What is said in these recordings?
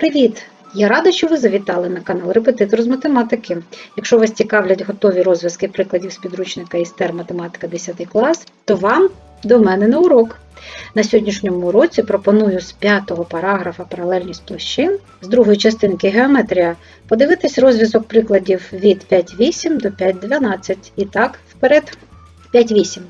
Привіт! Я рада, що ви завітали на канал Репетитор з математики. Якщо вас цікавлять готові розв'язки прикладів з підручника ІСТЕР математика 10 клас, то вам до мене на урок. На сьогоднішньому уроці пропоную з п'ятого параграфа паралельність площин з другої частинки геометрія подивитись розв'язок прикладів від 5,8 до 5,12. І так, вперед. 5,8.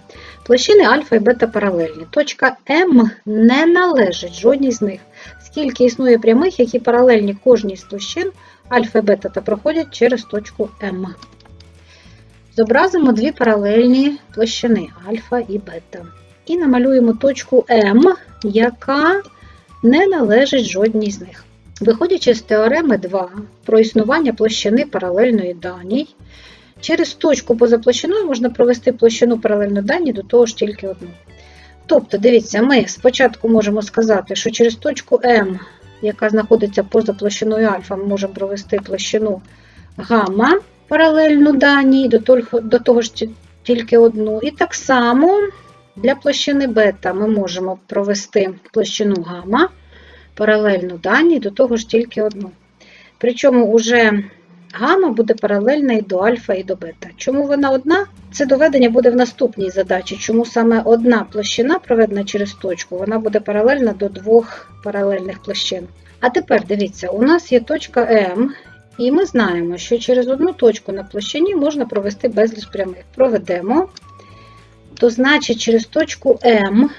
Площини альфа і бета паралельні. Точка М не належить жодній з них. Скільки існує прямих, які паралельні кожній з площин альфа і бета та проходять через точку М. Зобразимо дві паралельні площини альфа і бета. І намалюємо точку М, яка не належить жодній з них. Виходячи з теореми 2 про існування площини паралельної даній, через точку поза площиною можна провести площину паралельно даній до того ж тільки одну. Тобто, дивіться, ми спочатку можемо сказати, що через точку М, яка знаходиться поза площиною альфа, ми можемо провести площину гамма паралельну даній, до того, ж тільки одну. І так само для площини бета ми можемо провести площину гамма паралельну даній, до того ж тільки одну. Причому уже гамма буде паралельна і до альфа, і до бета. Чому вона одна? Це доведення буде в наступній задачі. Чому саме одна площина, проведена через точку, вона буде паралельна до двох паралельних площин. А тепер дивіться, у нас є точка М, і ми знаємо, що через одну точку на площині можна провести безліч прямих. Проведемо, то значить через точку М,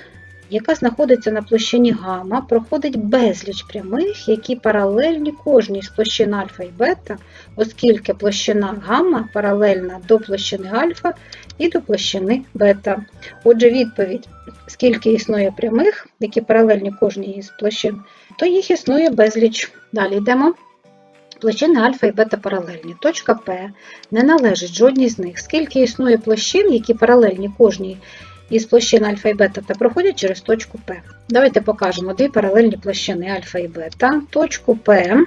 яка знаходиться на площині гамма, проходить безліч прямих, які паралельні кожній з площин альфа і бета, оскільки площина гамма паралельна до площини альфа і до площини бета. Отже, відповідь, скільки існує прямих, які паралельні кожній із площин, то їх існує безліч. Далі йдемо. Площини альфа і бета паралельні. Точка П не належить жодній з них. Скільки існує площин, які паралельні кожній із площин альфа і бета та проходять через точку П. Давайте покажемо дві паралельні площини альфа і бета, точку П.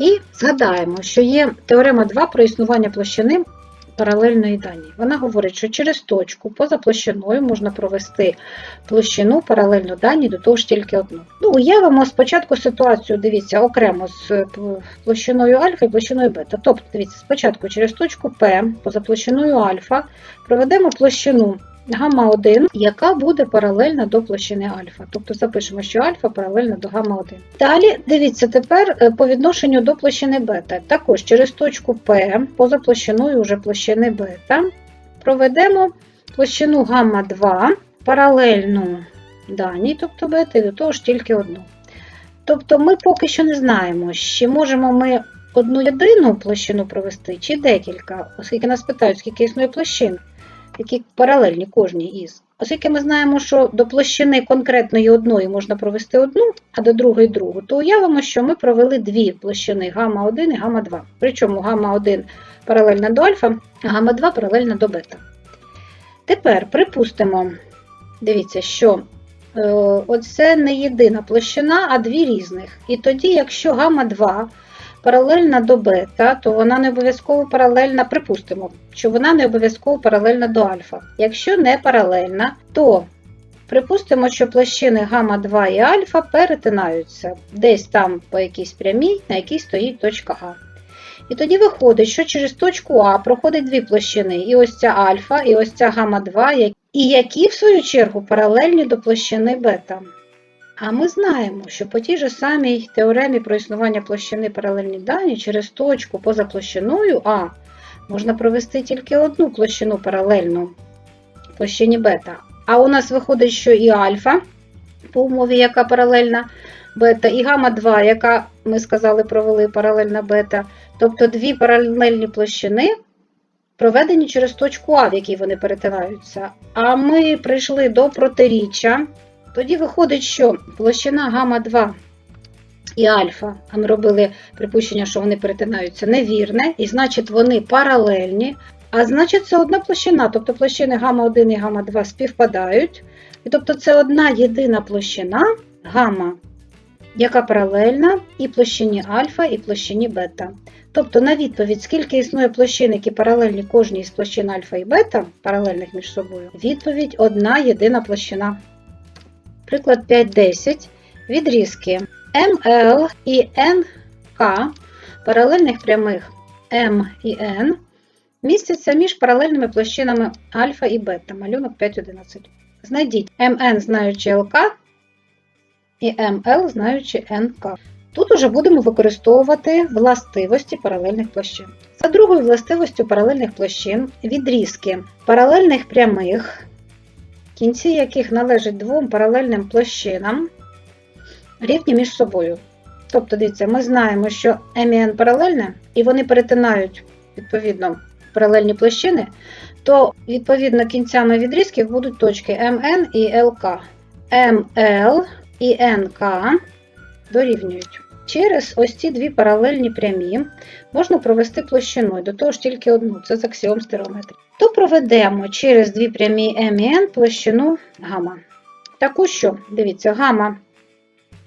І згадаємо, що є теорема 2 про існування площини паралельної даній. Вона говорить, що через точку поза площиною можна провести площину паралельно даній, до того ж тільки одну. Ну, уявимо спочатку ситуацію, дивіться, окремо з е, площиною альфа і площиною бета. Тобто, дивіться, спочатку через точку П поза площиною альфа проведемо площину гамма 1, яка буде паралельна до площини альфа. Тобто запишемо, що альфа паралельна до гамма 1. Далі дивіться тепер е, по відношенню до площини бета. Також через точку П поза площиною вже площини бета проведемо площину гамма 2 паралельну даній, тобто бета, і до того ж тільки одну. Тобто ми поки що не знаємо, чи можемо ми одну єдину площину провести, чи декілька, оскільки нас питають, скільки існує площин які паралельні кожній із. Оскільки ми знаємо, що до площини конкретної одної можна провести одну, а до другої другу, то уявимо, що ми провели дві площини гамма-1 і гамма-2. Причому гамма-1 паралельна до альфа, а гамма-2 паралельна до бета. Тепер припустимо, дивіться, що е, оце не єдина площина, а дві різних. І тоді, якщо гамма-2 паралельна до бета, то вона не обов'язково паралельна, припустимо, що вона не обов'язково паралельна до альфа. Якщо не паралельна, то припустимо, що площини гамма 2 і альфа перетинаються десь там по якійсь прямій, на якій стоїть точка А. І тоді виходить, що через точку А проходить дві площини, і ось ця альфа, і ось ця гамма 2, і які, в свою чергу, паралельні до площини бета. А ми знаємо, що по тій же самій теоремі про існування площини паралельні дані через точку поза площиною А можна провести тільки одну площину паралельну площині бета. А у нас виходить, що і альфа, по умові, яка паралельна бета, і гамма 2, яка ми сказали, провели паралельна бета. Тобто дві паралельні площини проведені через точку А, в якій вони перетинаються. А ми прийшли до протиріччя. Тоді виходить, що площина гамма 2 і альфа, а ми робили припущення, що вони перетинаються невірне, і значить вони паралельні. А значить, це одна площина, тобто площини гамма 1 і гамма 2 співпадають. І тобто це одна єдина площина гамма, яка паралельна і площині альфа, і площині бета. Тобто, на відповідь, скільки існує площин, які паралельні кожній з площин альфа і бета, паралельних між собою, відповідь одна єдина площина. Приклад 5.10. Відрізки МЛ і НК паралельних прямих М і N містяться між паралельними площинами альфа і бета, малюнок 5.11. Знайдіть МН знаючи ЛК і МЛ знаючи НК. Тут уже будемо використовувати властивості паралельних площин. За другою властивостю паралельних площин відрізки паралельних прямих, кінці яких належать двом паралельним площинам, рівні між собою. Тобто, дивіться, ми знаємо, що М і N паралельне, і вони перетинають відповідно паралельні площини, то відповідно кінцями відрізків будуть точки МН і ЛК. МЛ і НК дорівнюють. Через ось ці дві паралельні прямі можна провести площиною, до того ж тільки одну, це з аксіом стереометрії. То проведемо через дві прямі М і N площину гамма. Таку що, дивіться, гамма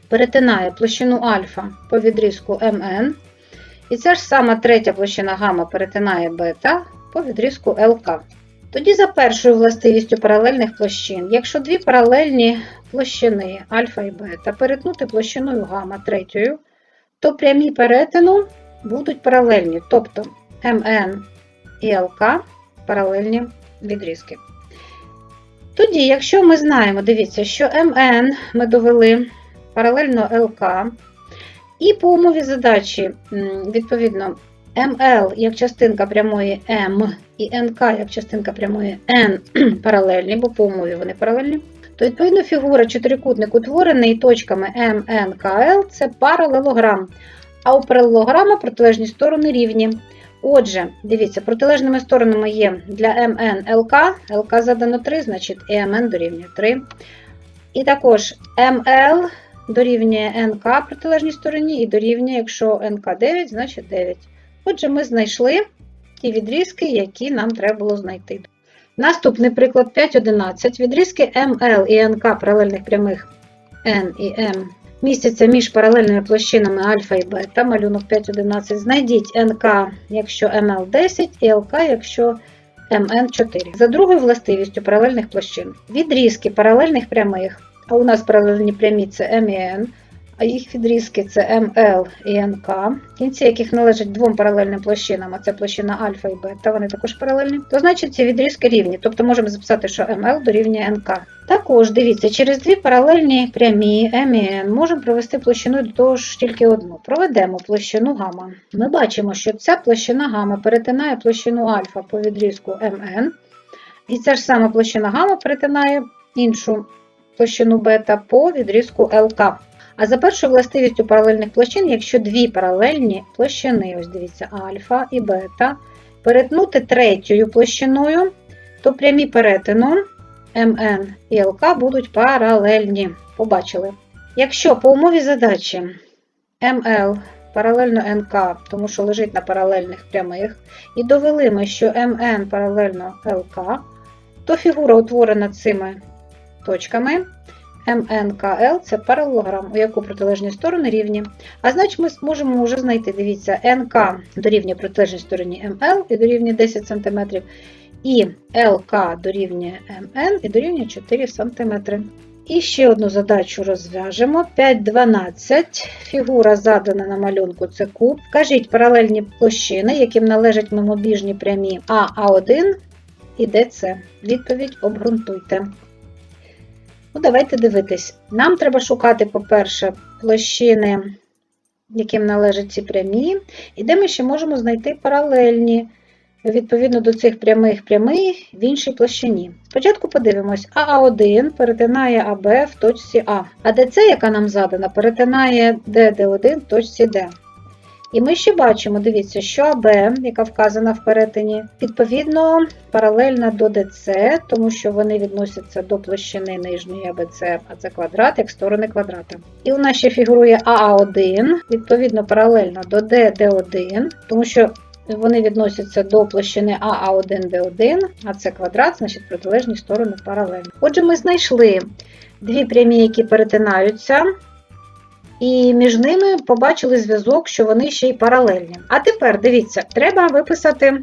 перетинає площину альфа по відрізку МН. І ця ж сама третя площина гамма перетинає бета по відрізку ЛК. Тоді за першою властивістю паралельних площин, якщо дві паралельні площини альфа і бета перетнути площиною гамма третьою, то прямі перетину будуть паралельні, тобто МН і ЛК паралельні відрізки. Тоді, якщо ми знаємо, дивіться, що МН ми довели паралельно ЛК, і по умові задачі, відповідно, МЛ як частинка прямої М і НК як частинка прямої N паралельні, бо по умові вони паралельні, то відповідно фігура чотирикутник утворений точками М, Н, К, Л – це паралелограм. А у паралелограма протилежні сторони рівні. Отже, дивіться, протилежними сторонами є для МН ЛК, ЛК задано 3, значить і МН дорівнює 3. І також МЛ дорівнює НК протилежній стороні, і дорівнює, якщо НК 9, значить 9. Отже, ми знайшли ті відрізки, які нам треба було знайти. Наступний приклад 5.11. Відрізки МЛ і НК паралельних прямих N і M містяться між паралельними площинами альфа і бета, малюнок 5.11. Знайдіть НК, якщо МЛ 10, і ЛК, якщо МН 4. За другою властивістю паралельних площин. Відрізки паралельних прямих, а у нас паралельні прямі це М і N, а їх відрізки це МЛ і НК, кінці яких належать двом паралельним площинам, а це площина альфа і бета, вони також паралельні, то значить ці відрізки рівні. Тобто можемо записати, що МЛ дорівнює НК. Також дивіться, через дві паралельні прямі М і N можемо провести площину до того ж тільки одну. Проведемо площину гамма. Ми бачимо, що ця площина гамма перетинає площину альфа по відрізку МН, і ця ж сама площина гамма перетинає іншу площину бета по відрізку ЛК. А за першою властивістю паралельних площин, якщо дві паралельні площини, ось дивіться, альфа і бета, перетнути третьою площиною, то прямі перетину МН і ЛК будуть паралельні. Побачили. Якщо по умові задачі МЛ паралельно НК, тому що лежить на паралельних прямих, і довели ми, що МН паралельно ЛК, то фігура утворена цими точками. МНКЛ це паралелограм, у яку протилежні сторони рівні. А значить, ми зможемо вже знайти, дивіться, НК дорівнює протилежній стороні МЛ і дорівнює 10 см, і ЛК дорівнює МН і дорівнює 4 см. І ще одну задачу розв'яжемо. 5,12. Фігура задана на малюнку це куб. Вкажіть паралельні площини, яким належать мимобіжні прямі А, А1 і ДЦ. Відповідь обґрунтуйте. Ну, Давайте дивитись. Нам треба шукати, по-перше, площини, яким належать ці прямі, і де ми ще можемо знайти паралельні, відповідно до цих прямих прямий в іншій площині. Спочатку подивимось, АА1 перетинає АБ в точці А, а ДЦ, яка нам задана, перетинає ДД1 в точці Д. І ми ще бачимо, дивіться, що АБ, яка вказана в перетині, відповідно паралельна до ДЦ, тому що вони відносяться до площини нижньої АБЦ, а це квадрат, як сторони квадрата. І у нас ще фігурує АА1, відповідно паралельно до ДД1, тому що вони відносяться до площини АА1Д1, а це квадрат, значить протилежні сторони паралельні. Отже, ми знайшли дві прямі, які перетинаються. І між ними побачили зв'язок, що вони ще й паралельні. А тепер дивіться, треба виписати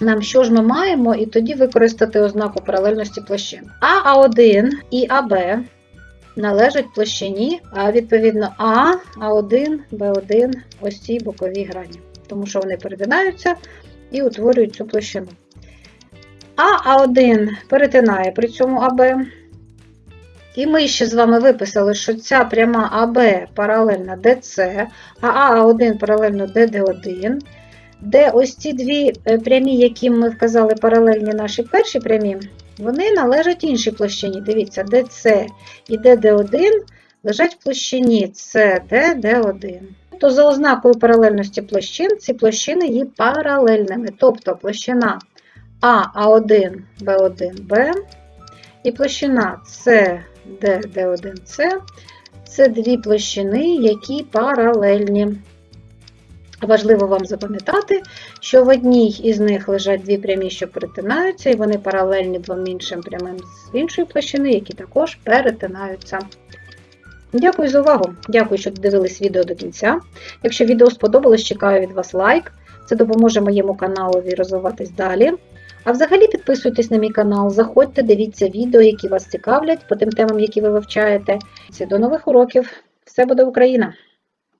нам, що ж ми маємо, і тоді використати ознаку паралельності площин. А1 і АБ належать площині, а відповідно А, А1, Б1, ось ці бокові грані, тому що вони перетинаються і утворюють цю площину. А А1 перетинає при цьому АБ. І ми ще з вами виписали, що ця пряма АБ паралельна ДЦ, а А1 паралельно ДД1, де ось ці дві е, прямі, які ми вказали паралельні нашій першій прямі, вони належать іншій площині. Дивіться, ДЦ і ДД1 лежать в площині СДД1. То за ознакою паралельності площин ці площини є паралельними. Тобто площина А, А1, Б1, Б і площина С, Д1, С це дві площини, які паралельні. Важливо вам запам'ятати, що в одній із них лежать дві прямі, що перетинаються, і вони паралельні двом іншим прямим з іншої площини, які також перетинаються. Дякую за увагу. Дякую, що дивились відео до кінця. Якщо відео сподобалось, чекаю від вас лайк. Це допоможе моєму каналові розвиватись далі. А взагалі підписуйтесь на мій канал, заходьте, дивіться відео, які вас цікавлять по тим темам, які ви вивчаєте. До нових уроків! Все буде Україна!